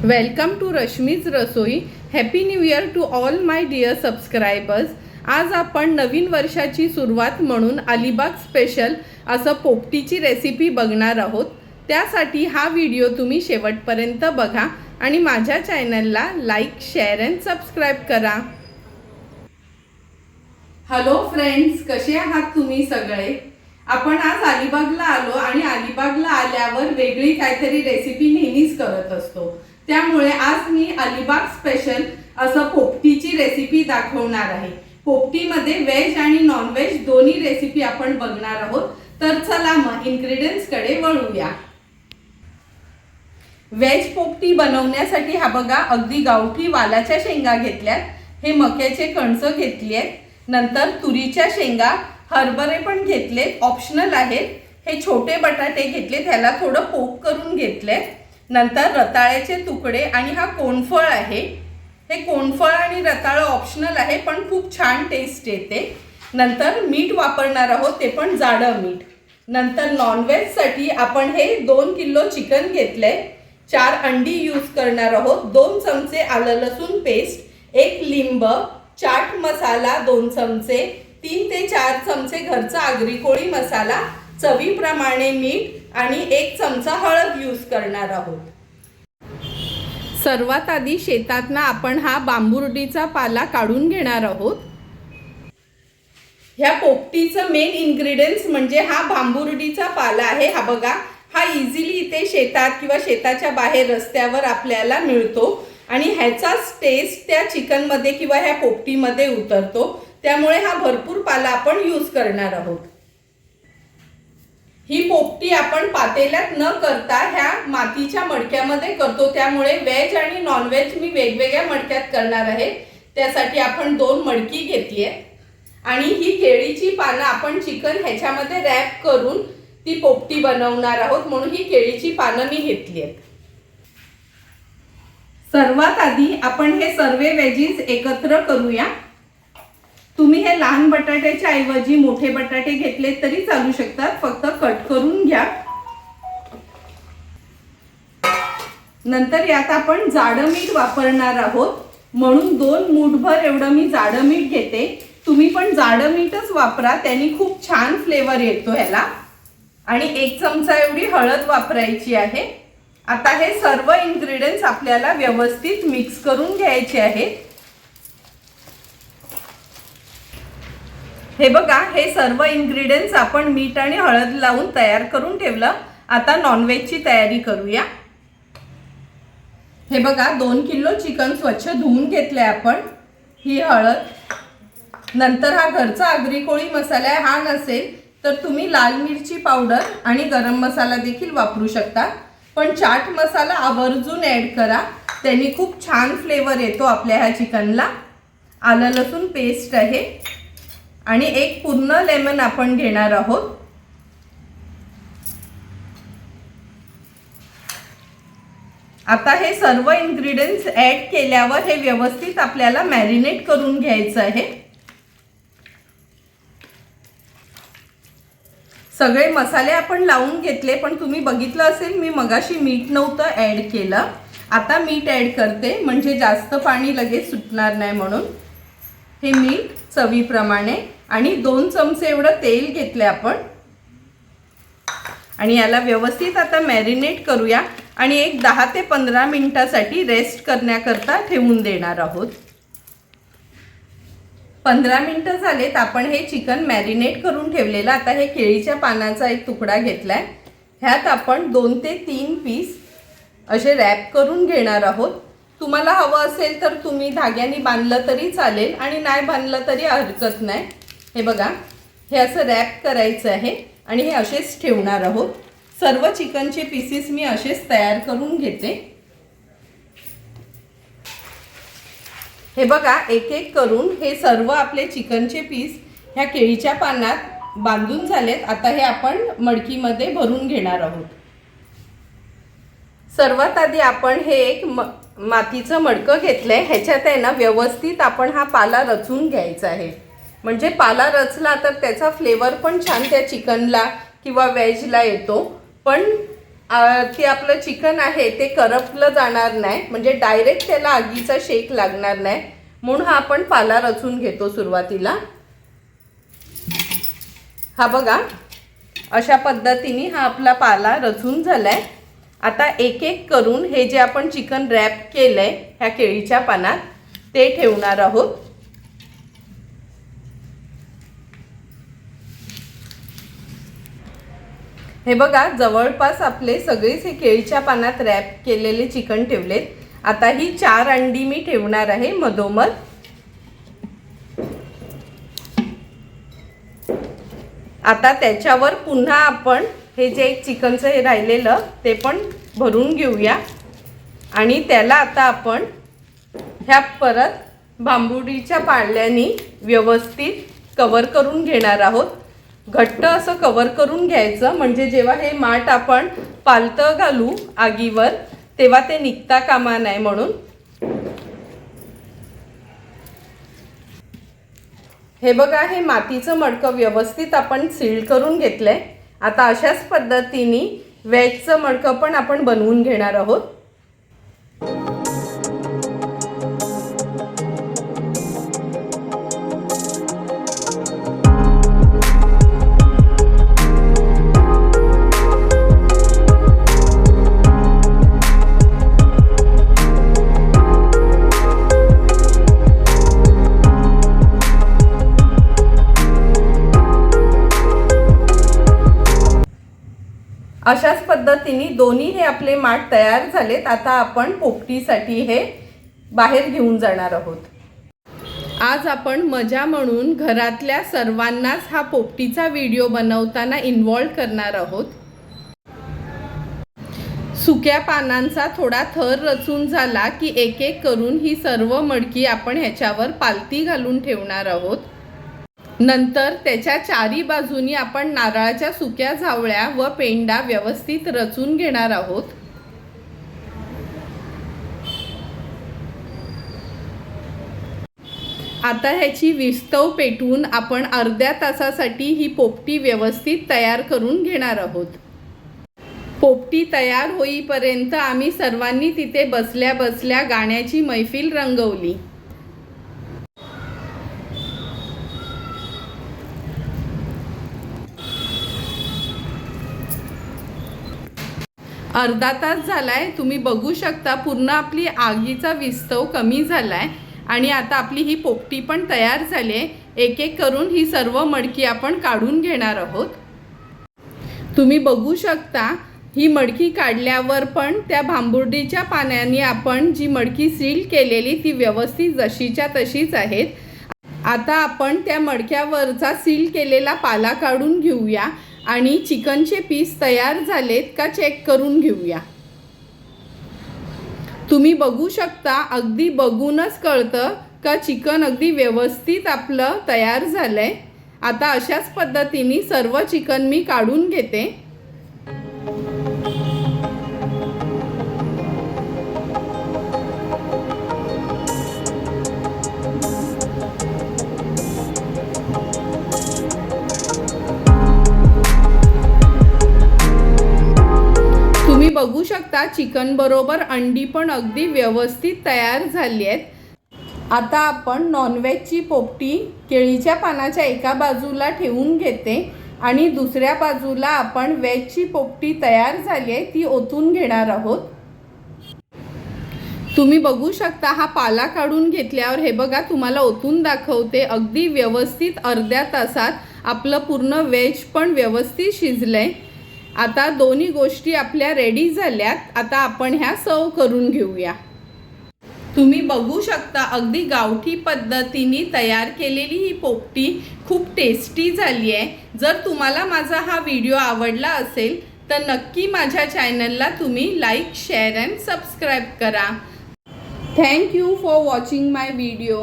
Welcome to Rashmi's Rasoi. Happy new year to all my dear subscribers आज आपण नवीन वर्षाची सुरुवात म्हणून अलिबाग स्पेशल असं पोपटीची रेसिपी बघणार आहोत. त्यासाठी हा व्हिडिओ तुम्ही शेवटपर्यंत बघा आणि माझ्या चॅनलला लाईक शेअर अँड सबस्क्राईब करा. हॅलो फ्रेंड्स कसे आहात तुम्ही सगळे? आपण आज अलिबागला आलो आणि अलिबागला आल्यावर वेगळी काहीतरी रेसिपी नेहमीच करत असतो. त्यामुळे आज मी अलिबाग स्पेशल असं पोपटीची रेसिपी दाखवणार आहे. पोपटीमध्ये व्हेज आणि नॉनव्हेज दोन्ही रेसिपी आपण बघणार आहोत. तर चला मग इन्ग्रेडियंट्सकडे कडे वळूया. व्हेज पोपटी बनवण्यासाठी हा बघा अगदी गावठी वालाच्या शेंगा घेतल्यात. हे मक्याचे कणसं घेतली आहेत नंतर तुरीच्या शेंगा हरभरे पण घेतलेत. ऑप्शनल आहेत. हे छोटे बटाटे घेतले त्याला थोडं पोप करून घेतले नंतर रताळ्याचे तुकडे आणि हा कोणफळ आहे. हे कोणफळ आणि रताळं ऑप्शनल आहे पण खूप छान टेस्ट येते. नंतर मीठ वापरणार आहोत ते पण जाडं मीठ. नंतर नॉनव्हेजसाठी आपण हे दोन किलो चिकन घेतलंय. चार अंडी यूज करणार आहोत दोन चमचे आलं लसूण पेस्ट एक लिंब चाट मसाला दोन चमचे तीन ते चार चमचे घरचा आगरी कोळी मसाला चवीप्रमाणे मीठ आणि एक चमचा हळद यूज करणार आहोत. सर्वात आधी शेतातनं आपण हा बांबुर्डीचा पाला काढून घेणार आहोत. ह्या पोपटीचं मेन इन्ग्रेडियंट्स म्हणजे हा बांबुर्डीचा पाला आहे. हा बघा हा इझिली इथे शेतात किंवा शेताच्या बाहेर रस्त्यावर आपल्याला मिळतो आणि ह्याचाच टेस्ट त्या चिकनमध्ये किंवा ह्या पोपटीमध्ये उतरतो. त्यामुळे हा भरपूर पाला आपण यूज करणार आहोत. ही पोपटी आपण पातेल्यात न करता ह्या मातीच्या मडक्यामध्ये करतो. त्यामुळे व्हेज आणि नॉनव्हेज मी वेगवेगळ्या मडक्यात करणार आहे. त्यासाठी आपण दोन मडकी घेतली आहे आणि ही केळीची पानं आपण चिकन ह्याच्यामध्ये रॅप करून ती पोपटी बनवणार आहोत. म्हणून ही केळीची पानं मी घेतली आहेत. सर्वात आधी आपण हे सर्व वेजीज एकत्र करूया. तुम्ही हे लहान बटाट्याच्या ऐवजी मोठे बटाटे घेतले तरी चालू शकतात. फक्त नंतर यात आपण जाडं मीठ वापरणार आहोत. म्हणून दोन मूठभर एवढं मी जाडं मीठ घेते. तुम्ही पण जाडं मीठच वापरा त्यांनी खूप छान फ्लेवर येतो ह्याला. आणि एक चमचा एवढी हळद वापरायची आहे. आता हे सर्व इन्ग्रेडियंट्स आपल्याला व्यवस्थित मिक्स करून घ्यायचे आहेत. हे बघा हे सर्व इन्ग्रेडियंट्स आपण मीठ आणि हळद लावून तयार करून ठेवलं. आता नॉनव्हेजची तयारी करूया. हे बघा दोन किलो चिकन स्वच्छ धुवून घेतले आपण. ही हळद. नंतर हा घरचा आगरी कोळी मसाला आहे हा नसेल तर तुम्ही लाल मिरची पावडर आणि गरम मसाला देखील वापरू शकता. पण चाट मसाला आवर्जून ॲड करा. त्यांनी खूप छान फ्लेवर येतो आपल्या ह्या चिकनला. आलं लसूण पेस्ट आहे. आणि एक पूर्ण लेमन आपण घेणार आहोत. आता हे सर्व इन्ग्रेडियंट्स ऍड केल्यावर हे व्यवस्थित आपल्याला मॅरिनेट करून घ्यायचं आहे. सगळे मसाले आपण लावून घेतले पण तुम्ही बघितलं असेल मी मगाशी मीठ नव्हतं ॲड केलं. आता मीठ ऍड करते म्हणजे जास्त पाणी लगेच सुटणार नाही म्हणून. हे मीठ चवीप्रमाणे आणि दोन चमचे एवढं तेल घेतले आपण. आणि याला व्यवस्थित आता मॅरिनेट करूया. आणि एक दहा ते पंधरा मिनटासाठी रेस्ट करण्याकरता ठेवून देणार आहोत. पंधरा मिनटं झालेत आपण हे चिकन मॅरिनेट करून ठेवलेलं. आता हे केळीच्या पानाचा एक तुकडा घेतला आहे ह्यात आपण दोन ते तीन पीस असे रॅप करून घेणार आहोत. तुम्हाला हवं असेल तर तुम्ही धाग्याने बांधलं तरी चालेल आणि नाही बांधलं तरी हरकत नाही. हे बघा हे असं रॅप करायचं आहे आणि हे असेच ठेवणार आहोत. सर्व चिकनचे पीसेस मी असेच तयार करून घेते. हे बघा एक एक करून हे सर्व आपले चिकनचे पीस ह्या केळीच्या पानात बांधून झालेत. आता हे आपण मडकीमध्ये भरून घेणार आहोत. सर्वात आधी आपण हे एक म मातीचं मडकं घेतलंय. ह्याच्यात आहे ना व्यवस्थित आपण हा पाला रचून घ्यायचा आहे. म्हणजे पाला रचला तर त्याचा फ्लेवर पण छान त्या चिकनला किंवा व्हेजला येतो. पण ते आपलं चिकन आहे ते करपलं जाणार नाही म्हणजे डायरेक्ट त्याला आगीचा शेक लागणार नाही म्हणून हा आपण पाला रचून घेतो सुरुवातीला. हा बघा अशा पद्धतीने हा आपला पाला रचून झालाय. आता एक एक करून हे जे आपण चिकन रॅप केलंय ह्या केळीच्या पानात ते ठेवणार आहोत. हे बघा जवळपास आपले सगळेच हे केळीच्या पानात रॅप केलेले चिकन ठेवलेत. आता ही चार अंडी मी ठेवणार आहे मधोमध. आता त्याच्यावर पुन्हा आपण हे जे एक चिकनचं हे राहिलेलं ते पण भरून घेऊया. आणि त्याला आता आपण ह्या परत बांबुडीच्या पाळल्यानी व्यवस्थित कवर करून घेणार आहोत. घट्ट असं कवर करून घ्यायचं. म्हणजे जेव्हा हे माठ आपण पालतं घालू आगीवर तेव्हा ते निघता कामा नाही म्हणून. हे बघा हे मातीचं मडकं व्यवस्थित आपण सील करून घेतलंय. आता अशाच पद्धतीने वेजचं मडकं पण आपण बनवून घेणार आहोत. अशाच पद्धतीने दोन्ही हे आपले माठ तयार झालेत. आता आपण पोपटीसाठी हे बाहेर घेऊन जाणार आहोत. आज आपण मजा म्हणून घरातल्या सर्वांनाच हा पोपटीचा व्हिडिओ बनवताना इन्वॉल्व करणार आहोत. सुक्या पानांचा थोडा थर रचून झाला की एक एक करून ही सर्व मडकी आपण ह्याच्यावर पालती घालून ठेवणार आहोत. नंतर त्याच्या चारी बाजूनी आपण नारळाच्या सुक्या झावळ्या व पेंडा व्यवस्थित रचून घेणार आहोत. आता ह्याची विस्तव पेटवून आपण अर्ध्या तासासाठी ही पोपटी व्यवस्थित तयार करून घेणार आहोत. पोपटी तयार होईपर्यंत आम्ही सर्वांनी तिथे बसल्या बसल्या गाण्याची मैफिल रंगवली. अर्धा तास झालाय तुम्ही बघू शकता पूर्ण आपली आगीचा विस्तव कमी झालाय आणि आता आपली ही पोपटी पण तयार झाली आहे एक एक करून ही सर्व मडकी आपण काढून घेणार आहोत. तुम्ही बघू शकता ही मडकी काढल्यावर पण त्या भांबुर्डीच्या पाण्याने आपण जी मडकी सील केलेली ती व्यवस्थित जशीच्या तशीच आहेत. आता आपण त्या मडक्यावरचा सील केलेला पाला काढून घेऊया. आणि चिकनचे पीस तयार झालेत का चेक करून घेऊया. तुम्ही बघू शकता अगदी बघूनच कळतं का चिकन अगदी व्यवस्थित आपलं तयार झालंय. आता अशाच पद्धतीने सर्व चिकन मी काढून घेते. बघू शकता चिकन बरोबर अंडी पण अगदी व्यवस्थित तयार झाली आहेत. आता आपण नॉनव्हेजची पोपटी केळीच्या पानाच्या एका बाजूला ठेवून घेते आणि दुसऱ्या बाजूला आपण व्हेजची पोपटी तयार झाली आहे ती ओतून घेणार आहोत. तुम्ही बघू शकता हा पाला काढून घेतल्यावर हे बघा तुम्हाला ओतून दाखवते अगदी व्यवस्थित अर्ध्या तासात आपलं पूर्ण व्हेज पण व्यवस्थित शिजलंय. आता दोन्ही गोष्टी आपल्या रेडी झाल्यात आता आपण ह्या सर्व करून घेऊया. तुम्ही बघू शकता अगदी गावठी पद्धतीने तयार केलेली ही पोपटी खूप टेस्टी झाली आहे. जर तुम्हाला माझा हा व्हिडिओ आवडला असेल तर नक्की माझ्या चॅनलला तुम्ही लाईक शेअर अँड सबस्क्राईब करा. Thank you for watching my video